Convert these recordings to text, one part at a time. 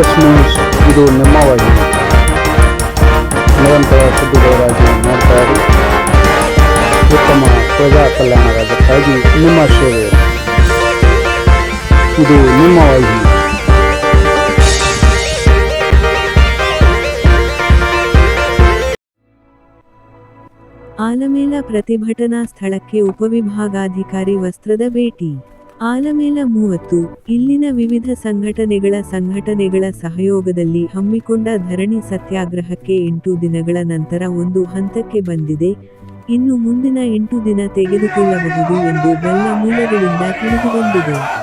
S news ಇದು ನಿಮ್ಮ ವಾಹಿನಿ ನಿರಂತರ ಸುದ್ದಿಗಳಿಗಾಗಿ ನೋಡ್ತಾ ಇರಿ ಉತ್ತಮ ಪ್ರಜಾ ಕಲ್ಯಾಣ ರಾಜ್ಯಕ್ಕಾಗಿ ನಿಮ್ಮ ಸೇವೆ ಇದು ನಿಮ್ಮ ವಾಹಿನಿ ಆಲಮೇಲ ಪ್ರತಿಭಟನಾ ಸ್ಥಳಕ್ಕೆ ಉಪವಿಭಾಗಾಧಿಕಾರಿ ವಸ್ತ್ರದ ಭೇಟಿ. ಆಲಮೇಲ ಮೂವತ್ತು, ಇಲ್ಲಿನ ವಿವಿಧ ಸಂಘಟನೆಗಳ ಸಂಘಟನೆಗಳ ಸಹಯೋಗದಲ್ಲಿ ಹಮ್ಮಿಕೊಂಡ ಧರಣಿ ಸತ್ಯಾಗ್ರಹಕ್ಕೆ ಎಂಟು ದಿನಗಳ ನಂತರ ಒಂದು ಹಂತಕ್ಕೆ ಬಂದಿದೆ. ಇನ್ನು ಮುಂದಿನ ಎಂಟು ದಿನ ತೆಗೆದುಕೊಳ್ಳಬಹುದು ಎಂದು ಬೆಲ್ಲ ಮೂಲಗಳಿಂದ ತಿಳಿದುಬಂದಿದೆ.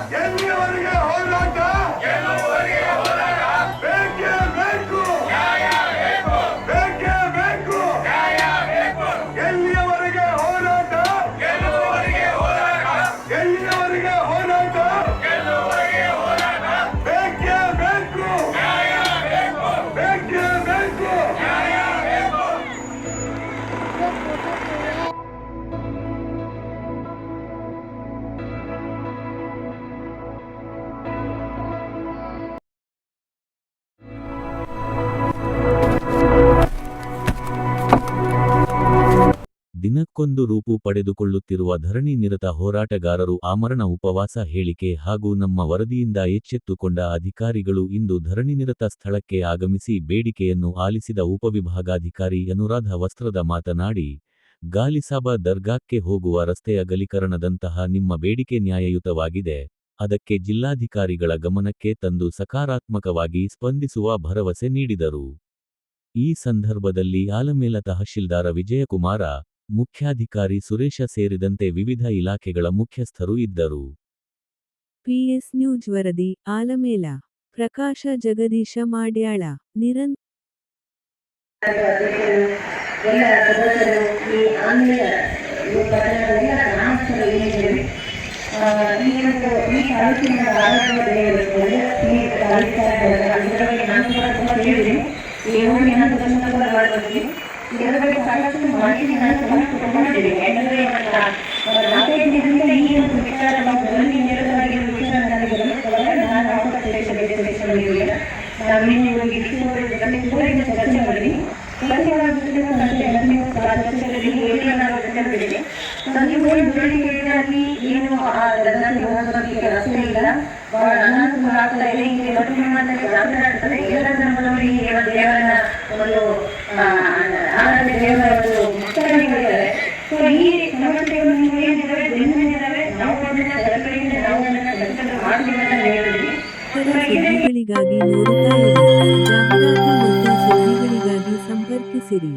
ದಿನಕ್ಕೊಂದು ರೂಪು ಪಡೆದುಕೊಳ್ಳುತ್ತಿರುವ ಧರಣಿ ನಿರತ ಹೋರಾಟಗಾರರು ಆಮರಣ ಉಪವಾಸ ಹೇಳಿಕೆ ಹಾಗೂ ನಮ್ಮ ವರದಿಯಿಂದ ಎಚ್ಚೆತ್ತುಕೊಂಡ ಅಧಿಕಾರಿಗಳು ಇಂದು ಧರಣಿನಿರತ ಸ್ಥಳಕ್ಕೆ ಆಗಮಿಸಿ ಬೇಡಿಕೆಯನ್ನು ಆಲಿಸಿದ ಉಪವಿಭಾಗಾಧಿಕಾರಿ ಅನುರಾಧ ವಸ್ತ್ರದ ಮಾತನಾಡಿ, ಗಾಲಿಸಾಬ ದರ್ಗಾಕ್ಕೆ ಹೋಗುವ ರಸ್ತೆಯ ಗಲೀಕರಣದಂತಹ ನಿಮ್ಮ ಬೇಡಿಕೆ ನ್ಯಾಯಯುತವಾಗಿದೆ, ಅದಕ್ಕೆ ಜಿಲ್ಲಾಧಿಕಾರಿಗಳ ಗಮನಕ್ಕೆ ತಂದು ಸಕಾರಾತ್ಮಕವಾಗಿ ಸ್ಪಂದಿಸುವ ಭರವಸೆ ನೀಡಿದರು. ಈ ಸಂದರ್ಭದಲ್ಲಿ ಆಲಮೇಲ ತಹಶೀಲ್ದಾರ ವಿಜಯಕುಮಾರ ಮುಖ್ಯಾಧಿಕಾರಿ ಸುರೇಶ ಸೇರಿದಂತೆ ವಿವಿಧ ಇಲಾಖೆಗಳ ಮುಖ್ಯಸ್ಥರು ಇದ್ದರು. ಪಿಎಸ್ ನ್ಯೂಸ್ ವರದಿ ಆಲಮೇಲ ಪ್ರಕಾಶ ಜಗದೀಶ ಮಾಡ್ಯಾಳ ನಿರಂತರ ಈ ಇದರ ಒಂದು ವಿಚಾರ ಧರಣಿ ನೇರವಾಗಿ ವಿಚಾರ ನನಗೆ ಗಮನಕ್ಕೆ ಬಂದಾಗ ನಾನು ಆಪದ ಪ್ರದೇಶದಲ್ಲಿ ಪ್ರದೇಶದಲ್ಲಿ ಹೋಗಿ ಗಮನ ಚರ್ಚೆ ಮಾಡಿದ್ವಿ ಏನು ರಸ್ತೆ ಇಲ್ಲ ಅನಾನುಕೂಲ ಆಗ್ತಾ ಇದೆ ಇಲ್ಲಿ ದೊಡ್ಡ ಪ್ರಮಾಣದಲ್ಲಿ ಜಾತ್ರೆ ದೇವರನ್ನ ಒಂದು ಸೊ ಈ ಸಮಸ್ಯೆಗಳು ನೀವು ಏನಿದ್ದಾವೆ ಬೆನ್ನಿದ್ದಾವೆ ನಾವು ಅದನ್ನ ಸರ್ಕಾರದಿಂದ ನಾವು ಅದನ್ನ ಸರ್ಕಾರ ಮಾಡ್ತೀವಿ ಅಂತ ಹೇಳಿದ್ವಿ. ಸುದ್ದಿಗಳಿಗಾಗಿ ನೋಡುತ್ತಾ ಇರಿ. ಜಾಹೀರಾತು ಮತ್ತು ಸುದ್ದಿಗಳಿಗಾಗಿ ಸಂಪರ್ಕಿಸಿರಿ.